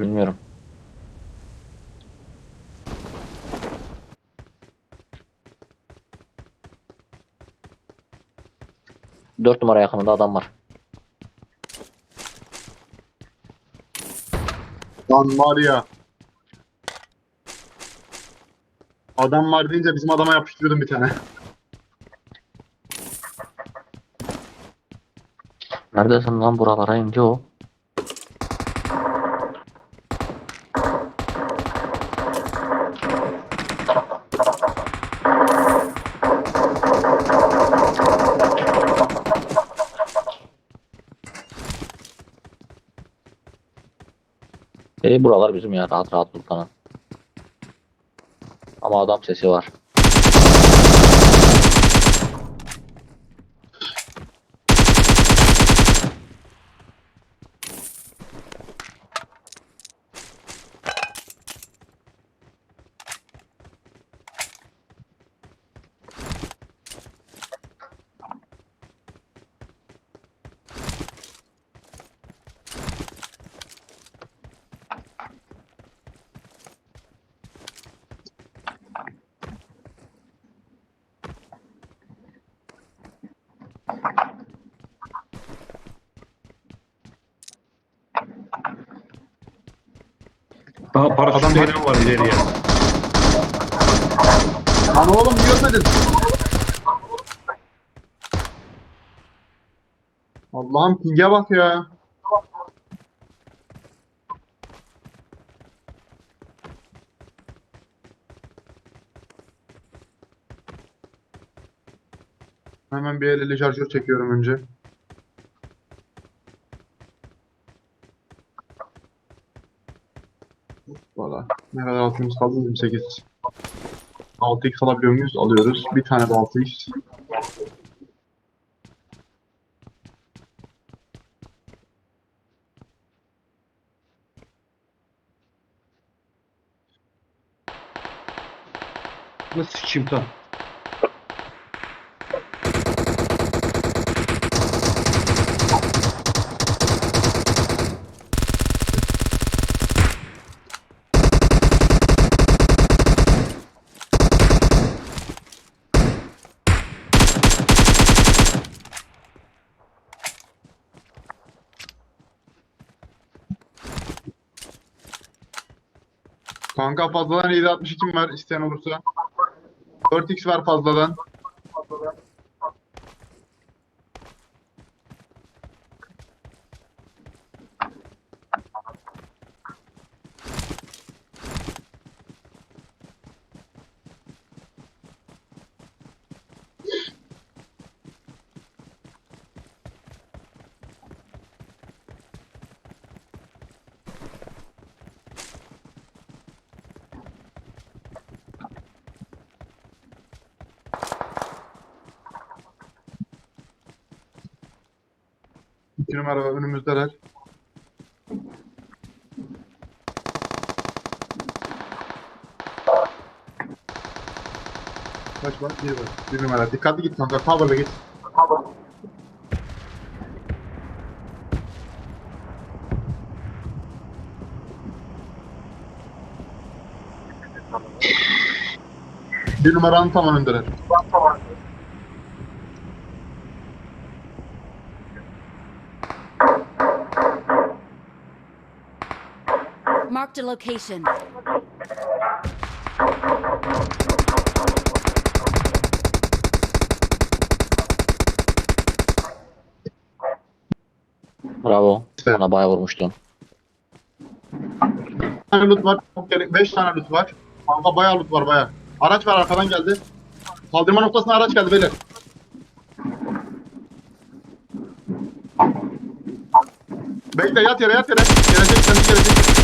Bilmiyorum. Dört numara yakınında adam var. Lan var ya. Adam var deyince bizim adama yapıştırıyordum bir tane. Neredesin lan buralara ince o? E buralar bizim ya rahat rahat bulkanan. Ama adam sesi var. Daha paraşüt Adam- inen var ileriye. Lan oğlum görmedin. Allah'ım pinge bak ya. Hemen bir el ele şarjör çekiyorum önce. Valla. Ne kadar altımız kaldı? 28. 6x alabiliyor muyuz? Alıyoruz. Bir tane de 6x. Nasıl sikeyim tam? Kanka fazladan 762 var isteyen olursa. 4x var fazladan. İki numara önümüzdeler. Kaç var? Bir var. Bir numara. Dikkatli git kanka. Cover'la git. Bir numaranın tam önündeler. Marked a location. Bravo. Evet. Ona bayağı vurmuştun. Bir tane loot var. Çok gerek. 5 tane loot var. Kanka bayağı loot var bayağı. Araç var arkadan geldi. Kaldırma noktasına araç geldi beyler. Bekle yat yere yat yere. Gelecek kendi gelecek.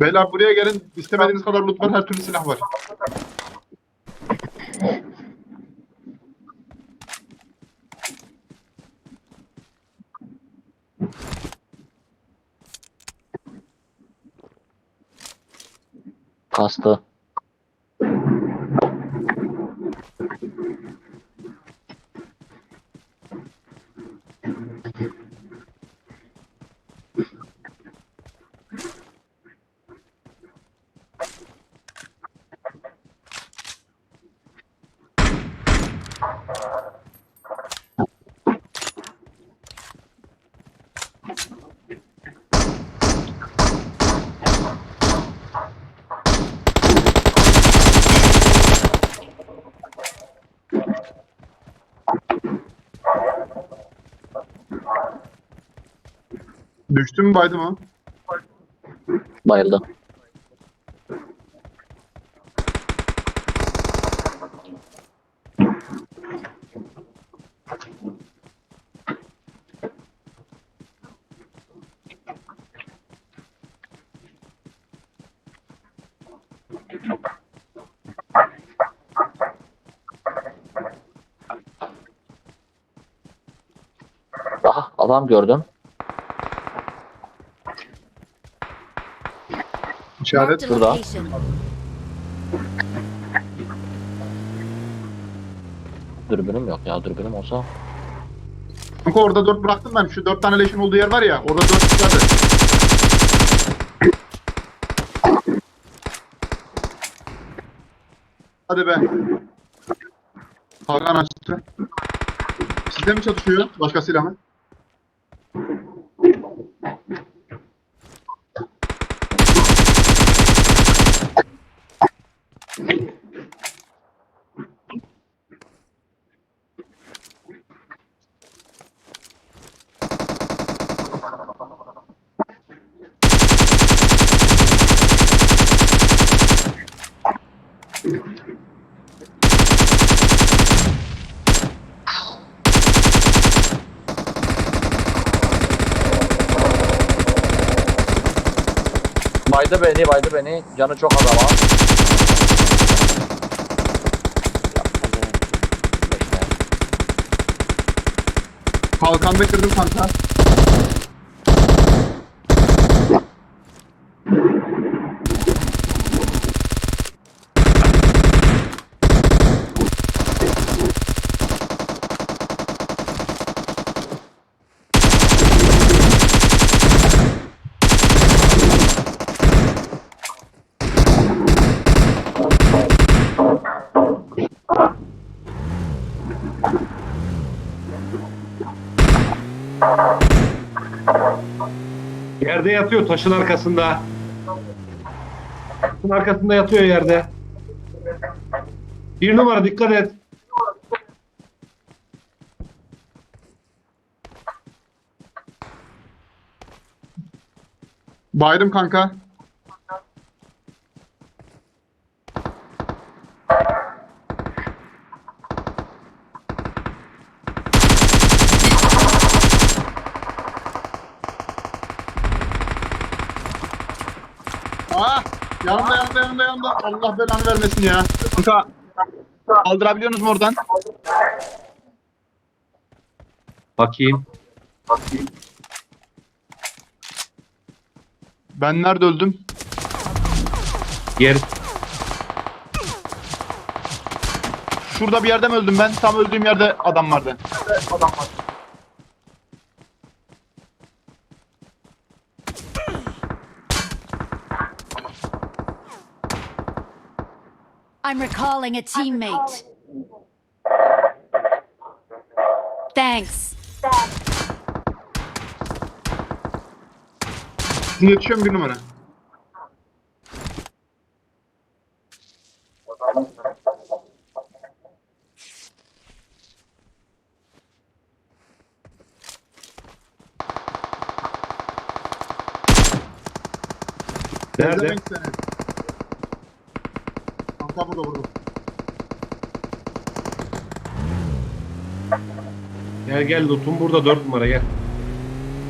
Beyler buraya gelin. İstemediğiniz kadar loot var. Her türlü silah var. Kastı. Düştü mü baydı mı? Bayıldı. Aha adam gördüm. İşaret. Marked a şurada. location. Dürbünüm yok ya dürbünüm olsa. Kanka orada dört bıraktım ben. Şu dört tane leşin olduğu yer var ya. Orada dört çıkardı. Hadi be. Hakan açtı. Sizde mi çatışıyor? Başkasıyla mı? Baydı beni baydı beni. Canı çok az ama. Kalkanda kırdım kanka. Yerde yatıyor taşın arkasında. Taşın arkasında yatıyor yerde. Bir numara dikkat et. Baydım kanka. Ah! Yanımda yanımda yanımda yanımda. Allah belanı vermesin ya. Kanka kaldırabiliyorsunuz mu oradan? Bakayım. Ben nerede öldüm? Yer. Şurada bir yerde mi öldüm ben? Tam öldüğüm yerde adam vardı. I'm recalling a teammate. Thanks. Şimdi yetişiyorum bir numara. Nerede? Demek Kanka burada burada. Gel gel lootum burada 4 numara gel.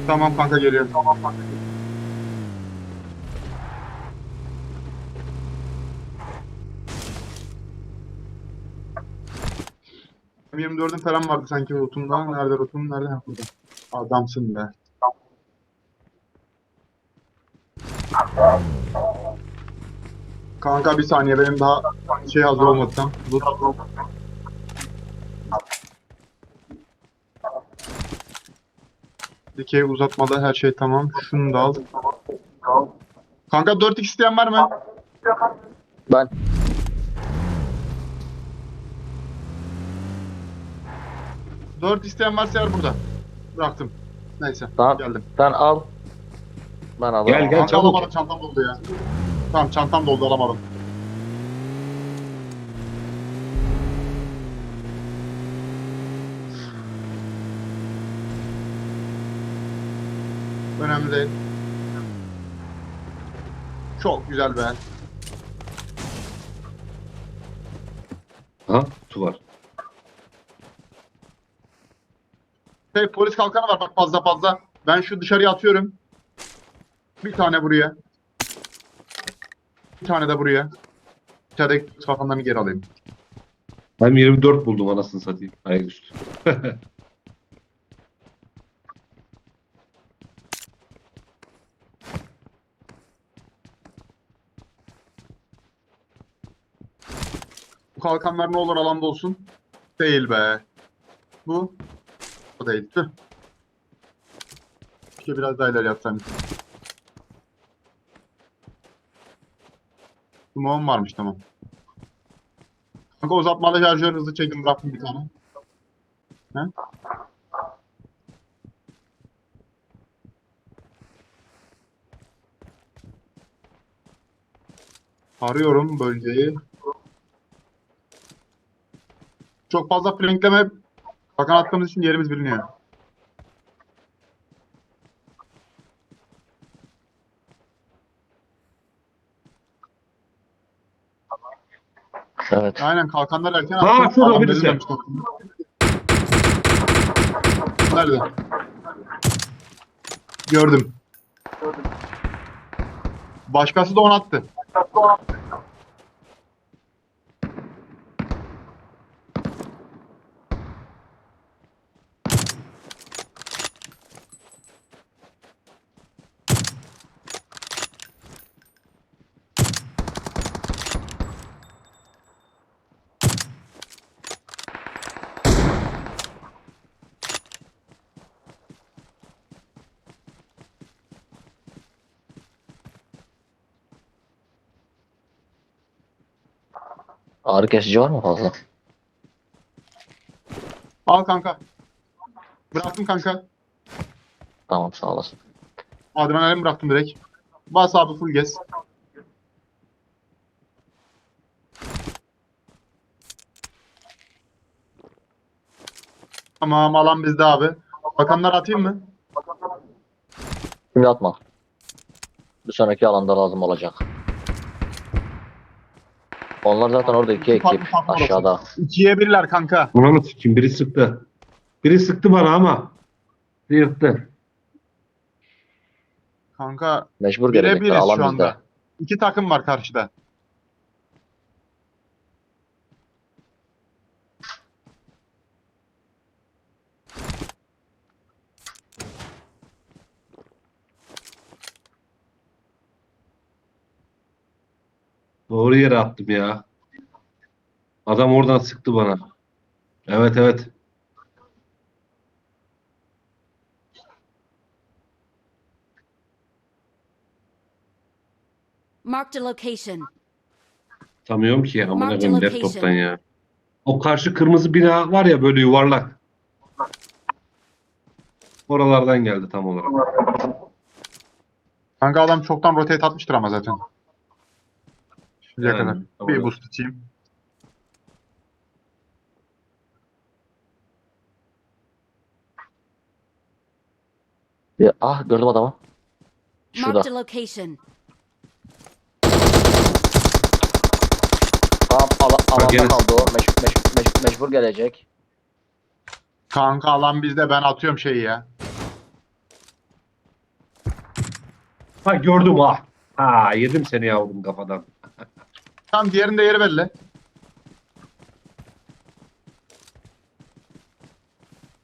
Tamam kanka geliyorum. Tamam kanka geliyorum. M24'ün falan vardı sanki rotumda. Nerede rotum? Nerede? Ha, burada. Adamsın be. Kanka bir saniye benim daha şey hazır olmadı tam. Dur. Dikey uzatmada her şey tamam. Şunu da al. Kanka 4x isteyen var mı? Ben Dört isteyen varsa yer burada. Bıraktım. Neyse. Tamam. Geldim. Sen al. Ben alırım. Gel, gel. Kanka çabuk. çantam doldu ya. Tamam çantam doldu alamadım. Önemli değil. Çok güzel be. Ha kutu var. Şey, polis kalkanı var bak fazla fazla. Ben şu dışarıya atıyorum. Bir tane buraya. Bir tane de buraya. İçerideki polis kalkanlarını geri alayım. Ben 24 buldum anasını satayım. Ayaküstü. Bu kalkanlar ne olur alanda olsun. Değil be. Bu. Bu değil. Tüh. Keşke biraz daha ileri. Smoke'um varmış tamam. Kanka uzatmalı şarjör hızlı çekim bıraktım bir tane. He? Arıyorum bölgeyi. Çok fazla flankleme bakan attığımız için yerimiz biliniyor. Evet. Aynen kalkanlar erken attı. şurada Adam birisi. Nerede? Gördüm. Başkası da onu attı. Ağrı kesici var mı fazla? Al kanka. Bıraktım kanka. Tamam sağ olasın. Adrenalin bıraktım direkt. Bas abi full gez. Tamam alan bizde abi. Bakanlar atayım mı? Şimdi atma. Bir sonraki alanda lazım olacak. Onlar zaten orada iki ekip aşağıda. İkiye birler kanka. Ananı sikeyim biri sıktı. Biri sıktı bana ama. Yırttı. Kanka Mecbur bire gelecekler biriz şu alan bizde. anda. İki takım var karşıda. Doğru yere attım ya. Adam oradan sıktı bana. Evet evet. Marked a location. Tanıyorum ki amına Marked koyayım location. laptoptan ya. O karşı kırmızı bina var ya böyle yuvarlak. Oralardan geldi tam olarak. Kanka adam çoktan rotate atmıştır ama zaten. Yani, kadar. tamam. Bir boost içeyim. Bir, ah gördüm adamı. Şurada. Marked a location. Tamam ala, alanda gene- kaldı o. Meş, meş, meş- mecbur gelecek. Kanka alan bizde ben atıyorum şeyi ya. Ha gördüm ah. Ha yedim seni yavrum kafadan. Tam diğerinde yeri belli.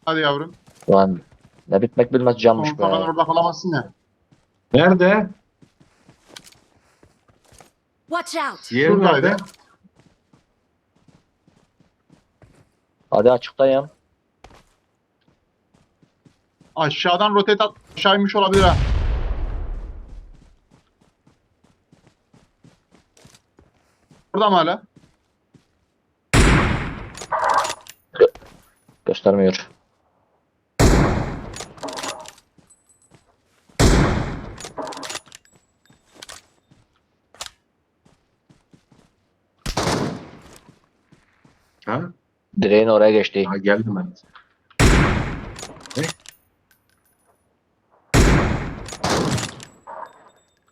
Hadi yavrum. Lan ne bitmek bilmez cammış Sonsuza kadar be. orada kalamazsın ya. Nerede? Watch out! Diğeri nerede? Hadi açıktayım. Aşağıdan rotate at. Aşağı inmiş olabilir ha. Burada mı hala? Göstermiyor. Ha? Direğin oraya geçti. Ha geldim ben. Ne?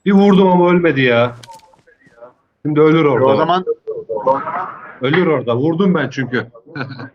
Bir vurdum ama ölmedi ya. Şimdi ölür orada. O zaman Ölür orada. Vurdum ben çünkü.